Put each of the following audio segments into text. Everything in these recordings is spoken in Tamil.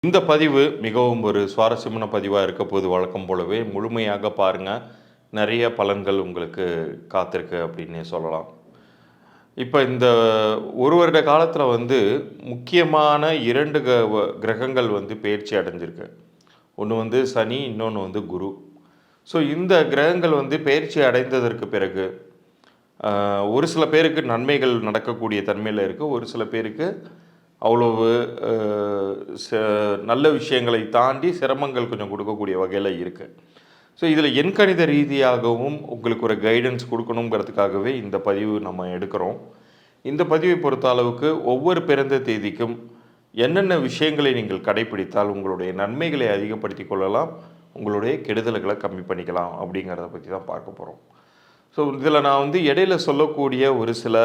இந்த பதிவு மிகவும் ஒரு சுவாரஸ்யமான பதிவாக இருக்க போது வழக்கம் போலவே. முழுமையாக பாருங்கள் நிறைய பலன்கள் உங்களுக்கு காத்திருக்கு அப்படின்னே சொல்லலாம். இப்போ இந்த ஒரு வருட காலத்தில் வந்து முக்கியமான இரண்டு க வ- கிரகங்கள் வந்து பயிற்சி அடைஞ்சிருக்கு. ஒன்று வந்து சனி இன்னொன்று வந்து குரு. ஸோ இந்த கிரகங்கள் வந்து பயிற்சி அடைந்ததற்கு பிறகு ஒரு சில பேருக்கு நன்மைகள் நடக்கக்கூடிய தன்மையில் இருக்குது ஒரு சில பேருக்கு அவ்வளவு ச- நல்ல விஷயங்களை தாண்டி சிரமங்கள் கொஞ்சம் கொடுக்கக்கூடிய வகையில் இருக்குது ஸோ இதில் எண்கணித ரீதியாகவும் உங்களுக்கு ஒரு கைடன்ஸ் கொடுக்கணுங்கிறதுக்காகவே இந்த பதிவு நம்ம எடுக்கிறோம். இந்த பதிவை பொறுத்த அளவுக்கு ஒவ்வொரு பிறந்த தேதிக்கும் என்னென்ன விஷயங்களை நீங்கள் கடைபிடித்தால் உங்களுடைய நன்மைகளை அதிகப்படுத்தி கொள்ளலாம் உங்களுடைய கெடுதல்களை கம்மி பண்ணிக்கலாம் அப்படிங்கிறத பற்றி தான் பார்க்க போகிறோம் ஸோ இதில் நான் வந்து இடையில சொல்லக்கூடிய ஒரு சில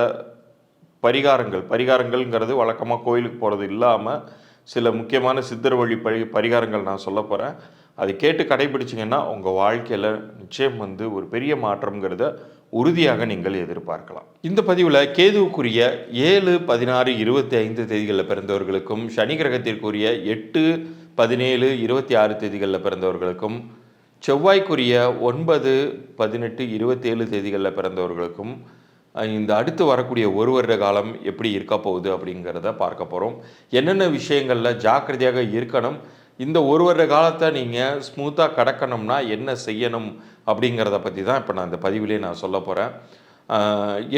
பரிகாரங்கள். பரிகாரங்கள்ங்கிறது வழக்கமாக கோயிலுக்கு போகிறது இல்லாமல் சில முக்கியமான சித்தர் வழி பரி பரிகாரங்கள் நான் சொல்ல போகிறேன் அதை கேட்டு கடைபிடிச்சிங்கன்னா உங்கள் வாழ்க்கையில் நிச்சயம் வந்து ஒரு பெரிய மாற்றம்ங்கிறத உறுதியாக நீங்கள் எதிர்பார்க்கலாம். இந்த பதிவில் கேதுவுக்குரிய ஏழு பதினாறு இருபத்தி ஐந்து தேதிகளில் பிறந்தவர்களுக்கும் சனி கிரகத்திற்குரிய எட்டு பதினேழு இருபத்தி ஆறு தேதிகளில் பிறந்தவர்களுக்கும் செவ்வாய்க்குரிய ஒன்பது பதினெட்டு இருபத்தேழு தேதிகளில் பிறந்தவர்களுக்கும் இந்த அடுத்து வரக்கூடிய ஒரு வருட காலம் எப்படி இருக்க போகுது அப்படிங்கிறத பார்க்க போகிறோம் என்னென்ன விஷயங்களில் ஜாக்கிரதையாக இருக்கணும்? இந்த ஒரு வருட காலத்தை நீங்கள் ஸ்மூத்தாக கடக்கணும்னா என்ன செய்யணும் அப்படிங்கிறத பற்றி தான் இப்போ நான் இந்த பதிவிலே நான் சொல்ல போகிறேன்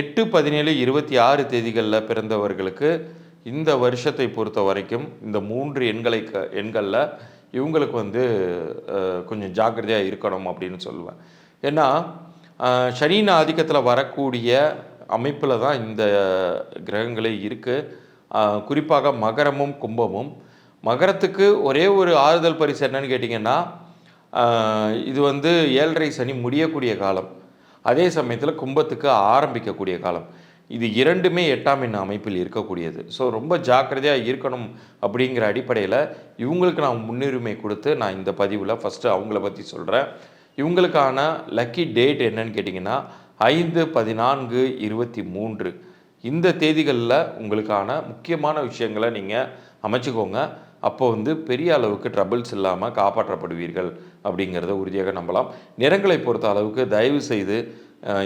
எட்டு பதினேழு இருபத்தி ஆறு தேதிகளில் பிறந்தவர்களுக்கு இந்த வருஷத்தை பொறுத்த வரைக்கும் இந்த மூன்று எண்களை க எண்களில் இவங்களுக்கு வந்து கொஞ்சம் ஜாக்கிரதையாக இருக்கணும் அப்படின்னு சொல்லுவேன். ஏன்னா சனியின் ஆதிக்கத்தில் வரக்கூடிய அமைப்பில் தான் இந்த கிரகங்களே இருக்குது குறிப்பாக மகரமும் கும்பமும். மகரத்துக்கு ஒரே ஒரு ஆறுதல் பரிசு என்னன்னு கேட்டிங்கன்னா இது வந்து ஏழரை சனி முடியக்கூடிய காலம். அதே சமயத்தில் கும்பத்துக்கு ஆரம்பிக்கக்கூடிய காலம். இது இரண்டுமே எட்டாம் எண் அமைப்பில் இருக்கக்கூடியது. ஸோ ரொம்ப ஜாக்கிரதையாக இருக்கணும் அப்படிங்கிற அடிப்படையில் இவங்களுக்கு நான் முன்னுரிமை கொடுத்து நான் இந்த பதிவில் ஃபஸ்ட்டு அவங்கள பற்றி சொல்கிறேன் இவங்களுக்கான லக்கி டேட் என்னன்னு கேட்டிங்கன்னா ஐந்து பதினான்கு இருபத்தி மூன்று. இந்த தேதிகளில் உங்களுக்கான முக்கியமான விஷயங்களை நீங்கள் அமைச்சுக்கோங்க. அப்போ வந்து பெரிய அளவுக்கு ட்ரபிள்ஸ் இல்லாமல் காப்பாற்றப்படுவீர்கள் அப்படிங்கிறத உறுதியாக நம்பலாம். நிறங்களை பொறுத்த அளவுக்கு தயவு செய்து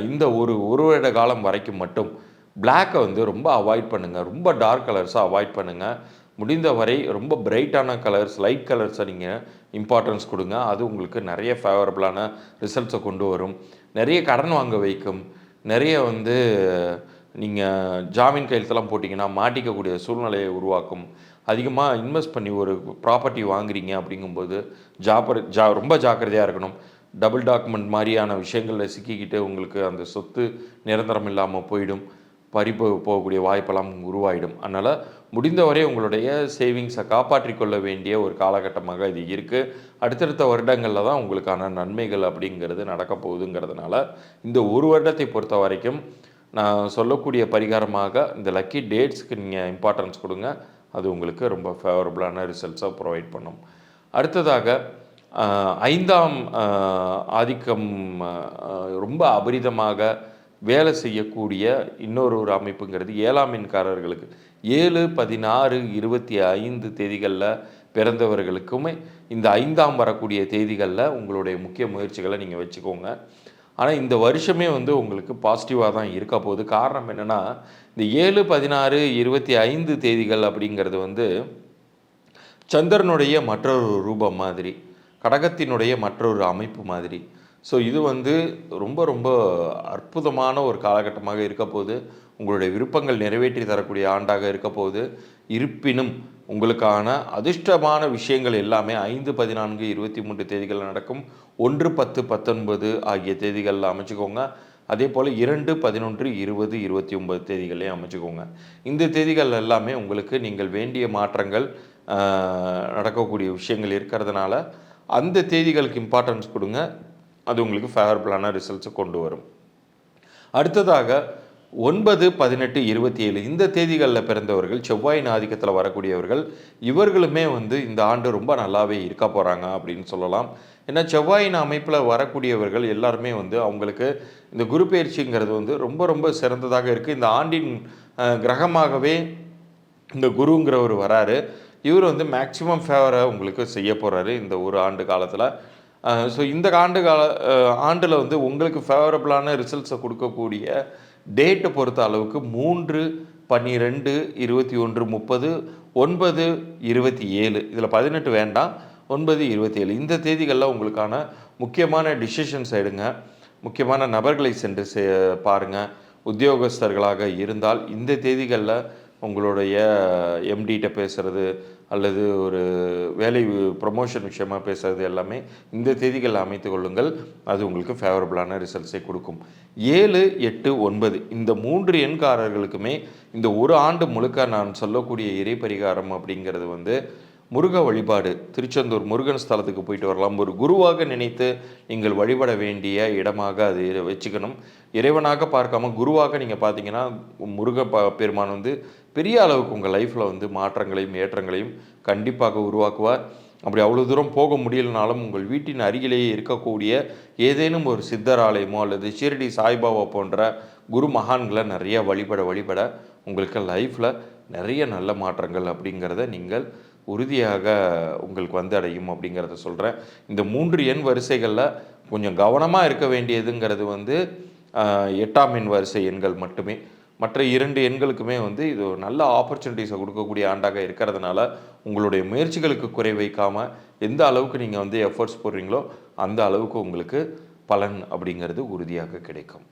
இந்த ஒரு ஒரு வருட காலம் வரைக்கும் மட்டும் பிளாக்கை வந்து ரொம்ப அவாய்ட் பண்ணுங்கள் ரொம்ப டார்க் கலர்ஸாக அவாய்ட் பண்ணுங்கள் முடிந்த வரை ரொம்ப பிரைட்டான கலர்ஸ் லைட் கலர்ஸை நீங்கள் இம்பார்ட்டன்ஸ் கொடுங்க. அது உங்களுக்கு நிறைய ஃபேவரபுளான ரிசல்ட்ஸை கொண்டு வரும். நிறைய கடன் வாங்க வைக்கும். நிறைய வந்து நீங்கள் ஜாமீன் கையெழுத்தெல்லாம் போட்டிங்கன்னா மாட்டிக்கக்கூடிய சூழ்நிலையை உருவாக்கும். அதிகமாக இன்வெஸ்ட் பண்ணி ஒரு ப்ராப்பர்ட்டி வாங்குறீங்க அப்படிங்கும்போது ஜாப்பர் ஜா ரொம்ப ஜாக்கிரதையாக இருக்கணும். டபுள் டாக்குமெண்ட் மாதிரியான விஷயங்களில் சிக்கிக்கிட்டு உங்களுக்கு அந்த சொத்து நிரந்தரம் இல்லாமல் போயிடும். பறிப்பு போகக்கூடிய வாய்ப்பெல்லாம் உருவாயிடும். அதனால் முடிந்தவரை உங்களுடைய சேவிங்ஸை காப்பாற்றிக் கொள்ள வேண்டிய ஒரு காலகட்டமாக இது இருக்குது அடுத்தடுத்த வருடங்களில் தான் உங்களுக்கான நன்மைகள் அப்படிங்கிறது நடக்க போகுதுங்கிறதுனால இந்த ஒரு வருடத்தை பொறுத்த வரைக்கும் நான் சொல்லக்கூடிய பரிகாரமாக இந்த லக்கி டேட்ஸ்க்கு நீங்கள் இம்பார்ட்டன்ஸ் கொடுங்க. அது உங்களுக்கு ரொம்ப ஃபேவரபுளான ரிசல்ட்ஸை ப்ரொவைட் பண்ணும். அடுத்ததாக ஐந்தாம் ஆதிக்கம் ரொம்ப அபரிதமாக வேலை செய்யக்கூடிய இன்னொரு ஒரு அமைப்புங்கிறது ஏழாம் எண்காரர்களுக்கு. ஏழு பதினாறு இருபத்தி ஐந்து தேதிகளில் பிறந்தவர்களுக்குமே இந்த ஐந்தாம் வரக்கூடிய தேதிகளில் உங்களுடைய முக்கிய முயற்சிகளை நீங்கள் வச்சுக்கோங்க. ஆனால் இந்த வருஷமே வந்து உங்களுக்கு பாசிட்டிவாக தான் இருக்க போகுது. காரணம் என்னென்னா இந்த ஏழு பதினாறு இருபத்தி ஐந்து தேதிகள் அப்படிங்கிறது வந்து சந்திரனுடைய மற்றொரு ரூபம் மாதிரி கடகத்தினுடைய மற்றொரு அமைப்பு மாதிரி ஸோ இது வந்து ரொம்ப ரொம்ப அற்புதமான ஒரு காலகட்டமாக இருக்க போது உங்களுடைய விருப்பங்கள் நிறைவேற்றி தரக்கூடிய ஆண்டாக இருக்க இருப்பினும் உங்களுக்கான அதிர்ஷ்டமான விஷயங்கள் எல்லாமே ஐந்து பதினான்கு இருபத்தி மூன்று தேதிகளில் நடக்கும். ஒன்று பத்து பத்தொன்பது ஆகிய தேதிகளில் அமைச்சுக்கோங்க. அதே போல் இரண்டு பதினொன்று இருபது இருபத்தி ஒன்பது தேதிகளையும் அமைச்சுக்கோங்க. இந்த தேதிகள் எல்லாமே உங்களுக்கு நீங்கள் வேண்டிய மாற்றங்கள் நடக்கக்கூடிய விஷயங்கள் இருக்கிறதுனால அந்த தேதிகளுக்கு இம்பார்ட்டன்ஸ் கொடுங்க. அது உங்களுக்கு ஃபேவரபுளான ரிசல்ட்ஸை கொண்டு வரும். அடுத்ததாக ஒன்பது பதினெட்டு இருபத்தி ஏழு இந்த தேதிகளில் பிறந்தவர்கள் செவ்வாயின் ஆதிக்கத்தில் வரக்கூடியவர்கள் இவர்களுமே வந்து இந்த ஆண்டு ரொம்ப நல்லாவே இருக்க போகிறாங்க அப்படின்னு சொல்லலாம். ஏன்னா செவ்வாயின் அமைப்பில் வரக்கூடியவர்கள் எல்லாருமே வந்து அவங்களுக்கு இந்த குரு பயிற்சிங்கிறது வந்து ரொம்ப ரொம்ப சிறந்ததாக இருக்குது இந்த ஆண்டின் கிரகமாகவே இந்த குருங்கிறவர் வராரு. இவர் வந்து மேக்சிமம் ஃபேவரை உங்களுக்கு செய்ய போகிறாரு இந்த ஒரு ஆண்டு காலத்தில். ஸோ இந்த ஆண்டு கால ஆண்டில் வந்து உங்களுக்கு ஃபேவரபுளான ரிசல்ட்ஸை கொடுக்கக்கூடிய டேட்டை பொறுத்த அளவுக்கு மூன்று பன்னிரெண்டு இருபத்தி ஒன்று முப்பது ஒன்பது இருபத்தி ஏழு. இதில் பதினெட்டு வேண்டாம் ஒன்பது இருபத்தி ஏழு. இந்த தேதிகளில் உங்களுக்கான முக்கியமான டிசிஷன்ஸ் எடுங்க. முக்கியமான நபர்களை சென்று சே பாருங்கள் உத்தியோகஸ்தர்களாக இருந்தால் இந்த தேதிகளில் உங்களுடைய எம்டிகிட்ட பேசுகிறது அல்லது ஒரு வேலை ப்ரமோஷன் விஷயமாக பேசுகிறது எல்லாமே இந்த தேதிகளில் அமைத்து கொள்ளுங்கள். அது உங்களுக்கு ஃபேவரபுளான ரிசல்ட்ஸை கொடுக்கும். ஏழு எட்டு ஒன்பது இந்த மூன்று எண்காரர்களுக்குமே இந்த ஒரு ஆண்டு முழுக்க நான் சொல்லக்கூடிய இறை பரிகாரம் அப்படிங்கிறது வந்து முருக வழிபாடு. திருச்செந்தூர் முருகன் ஸ்தலத்துக்கு போயிட்டு வரலாம். ஒரு குருவாக நினைத்து நீங்கள் வழிபட வேண்டிய இடமாக அது வச்சுக்கணும். இறைவனாக பார்க்காம குருவாக நீங்கள் பார்த்தீங்கன்னா முருக ப பெருமான் வந்து பெரிய அளவுக்கு உங்கள் லைஃப்பில் வந்து மாற்றங்களையும் ஏற்றங்களையும் கண்டிப்பாக உருவாக்குவார். அப்படி அவ்வளோ தூரம் போக முடியலனாலும் உங்கள் வீட்டின் அருகிலேயே இருக்கக்கூடிய ஏதேனும் ஒரு சித்தர் ஆலயமோ அல்லது ஷீரடி சாய்பாபா போன்ற குரு மகான்களை நிறைய வழிபட வழிபட உங்களுக்கு லைஃப்பில் நிறைய நல்ல மாற்றங்கள் அப்படிங்கிறத நீங்கள் உறுதியாக உங்களுக்கு வந்து அடையும் அப்படிங்கிறத சொல்கிறேன் இந்த மூன்று எண் வரிசைகளில் கொஞ்சம் கவனமாக இருக்க வேண்டியதுங்கிறது வந்து எட்டாம் எண் வரிசை எண்கள் மட்டுமே. மற்ற இரண்டு எண்களுக்குமே வந்து இது ஒரு நல்ல ஆப்பர்ச்சுனிட்டிஸை கொடுக்கக்கூடிய ஆண்டாக இருக்கிறதுனால உங்களுடைய முயற்சிகளுக்கு குறை வைக்காமல் எந்த அளவுக்கு நீங்கள் வந்து எஃபர்ட்ஸ் போடுறீங்களோ அந்த அளவுக்கு உங்களுக்கு பலன் அப்படிங்கிறது உறுதியாக கிடைக்கும்.